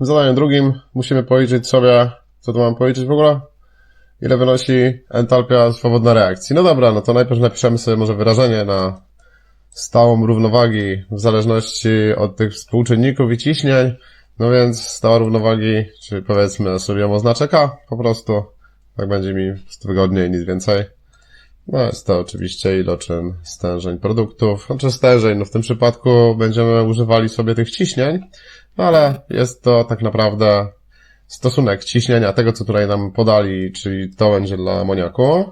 w zadaniu drugim musimy policzyć sobie, co tu mam policzyć w ogóle? Ile wynosi entalpia swobodna reakcji. No dobra, no to najpierw napiszemy sobie może wyrażenie na stałą równowagi w zależności od tych współczynników i ciśnień. No więc stała równowagi, czyli powiedzmy sobie ją oznaczę K po prostu. Tak będzie mi wygodniej, nic więcej. No jest to oczywiście iloczyn stężeń produktów. Znaczy stężeń, no w tym przypadku będziemy używali sobie tych ciśnień, no ale jest to tak naprawdę stosunek ciśnienia tego, co tutaj nam podali, czyli to będzie dla amoniaku,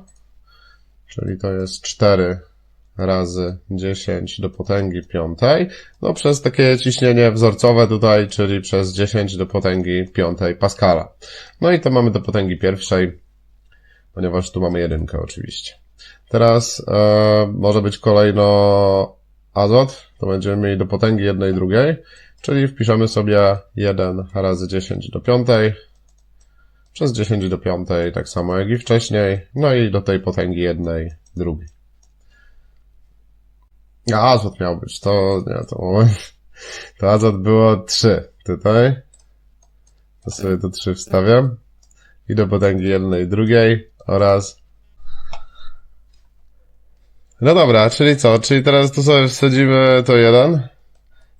czyli to jest 4 razy 10 do potęgi piątej, no przez takie ciśnienie wzorcowe tutaj, czyli przez 10 do potęgi piątej Pascala. No i to mamy do potęgi pierwszej, ponieważ tu mamy jedynkę oczywiście. Teraz e, może być kolejno azot, to będziemy mieli do potęgi jednej drugiej, czyli wpiszemy sobie 1 razy 10 do piątej przez 10 do piątej, tak samo jak i wcześniej, no i do tej potęgi jednej drugiej. A azot miał być, to nie, to moment. To azot było 3 tutaj. To sobie to 3 wstawiam. I do potęgi jednej drugiej oraz no dobra, czyli co? Czyli teraz tu sobie wsadzimy to 1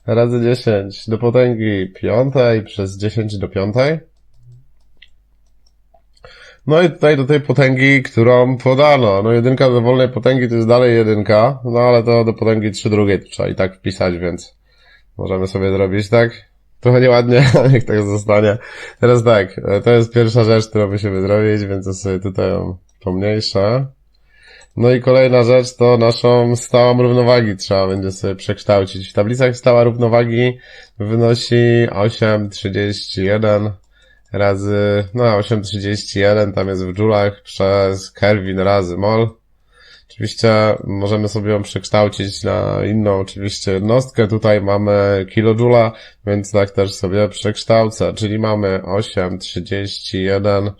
razy 10 do potęgi piątej przez 10 do piątej. No i tutaj do tej potęgi, którą podano. No jedynka do wolnej potęgi to jest dalej jedynka, no ale to do potęgi 3 drugiej trzeba i tak wpisać, więc możemy sobie zrobić tak. Trochę nieładnie, niech tak zostanie. Teraz tak, to jest pierwsza rzecz, którą musimy zrobić, więc ja sobie tutaj ją pomniejszę. No i kolejna rzecz to naszą stałą równowagi trzeba będzie sobie przekształcić. W tablicach stała równowagi wynosi 8,31 razy, no 8,31 tam jest w joulach przez Kelvin razy mol. Oczywiście możemy sobie ją przekształcić na inną oczywiście jednostkę. Tutaj mamy kilojoula, więc tak też sobie przekształcę. Czyli mamy 8,31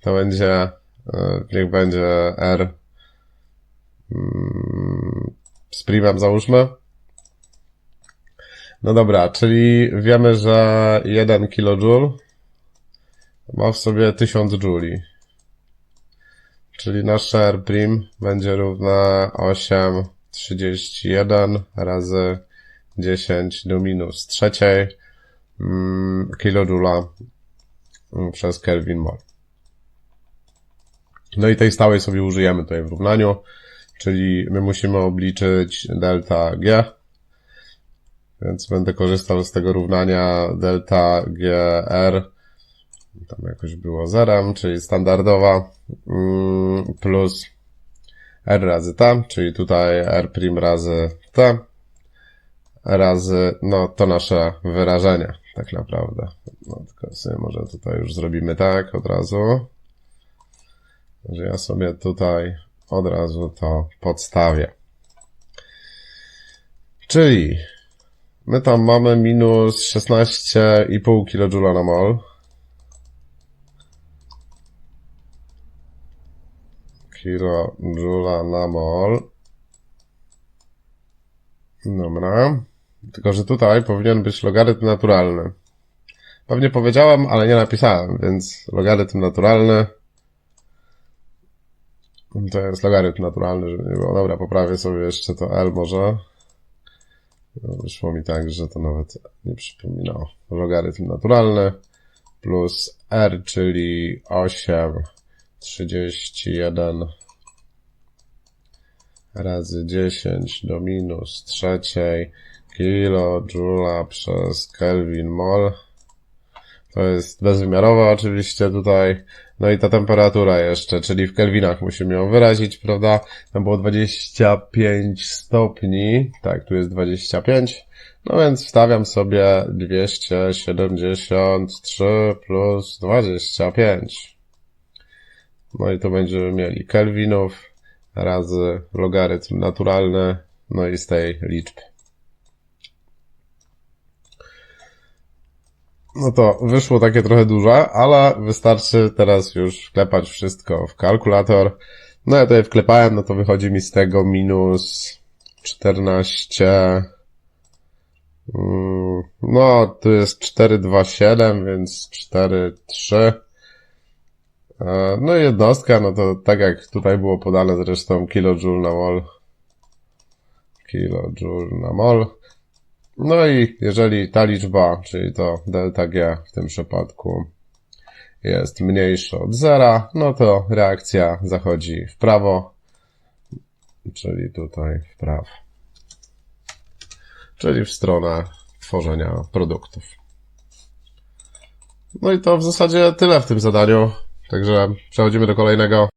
to będzie, e, niech będzie R z primem załóżmy. No dobra, czyli wiemy, że 1 kJ ma w sobie 1000 jouli. Czyli nasz R prim będzie równa 8,31 razy 10 do minus trzeciej mm, kilojoula mm, przez Kelvin mol. No i tej stałej sobie użyjemy tutaj w równaniu, czyli my musimy obliczyć delta G, więc będę korzystał z tego równania delta GR tam jakoś było zerem, czyli standardowa, mm, plus r razy t, czyli tutaj r razy t, razy, no to nasze wyrażenie, tak naprawdę. No tylko sobie może tutaj już zrobimy tak od razu, że ja sobie tutaj od razu to podstawię. Czyli my tam mamy minus 16,5 kJ na mol. kilojula na mol. Dobra. Tylko, że tutaj powinien być logarytm naturalny. Pewnie powiedziałem, ale nie napisałem, więc logarytm naturalny. To jest logarytm naturalny, żeby nie było. Dobra, poprawię sobie jeszcze to L może. Wyszło mi tak, że to nawet nie przypominało. Logarytm naturalny plus R, czyli 8 31 razy 10 do minus trzeciej kilojoula przez Kelvin mol. To jest bezwymiarowa oczywiście tutaj. No i ta temperatura jeszcze, czyli w kelwinach musimy ją wyrazić, prawda? Tam było 25 stopni. Tak, tu jest 25. No więc wstawiam sobie 273 plus 25. No i to będziemy mieli kelwinów razy logarytm naturalny, no i z tej liczby. No to wyszło takie trochę duże, ale wystarczy teraz już wklepać wszystko w kalkulator. No ja tutaj wklepałem, no to wychodzi mi z tego minus 14 Mm, No, tu jest 427, więc 43. E, No i jednostka, no to tak jak tutaj było podane zresztą kilojoule na mol. Kilojoule na mol. No i jeżeli ta liczba, czyli to delta G w tym przypadku jest mniejsza od zera, no to reakcja zachodzi w prawo, czyli tutaj w prawo. Czyli w stronę tworzenia produktów. No i to w zasadzie tyle w tym zadaniu. Także przechodzimy do kolejnego.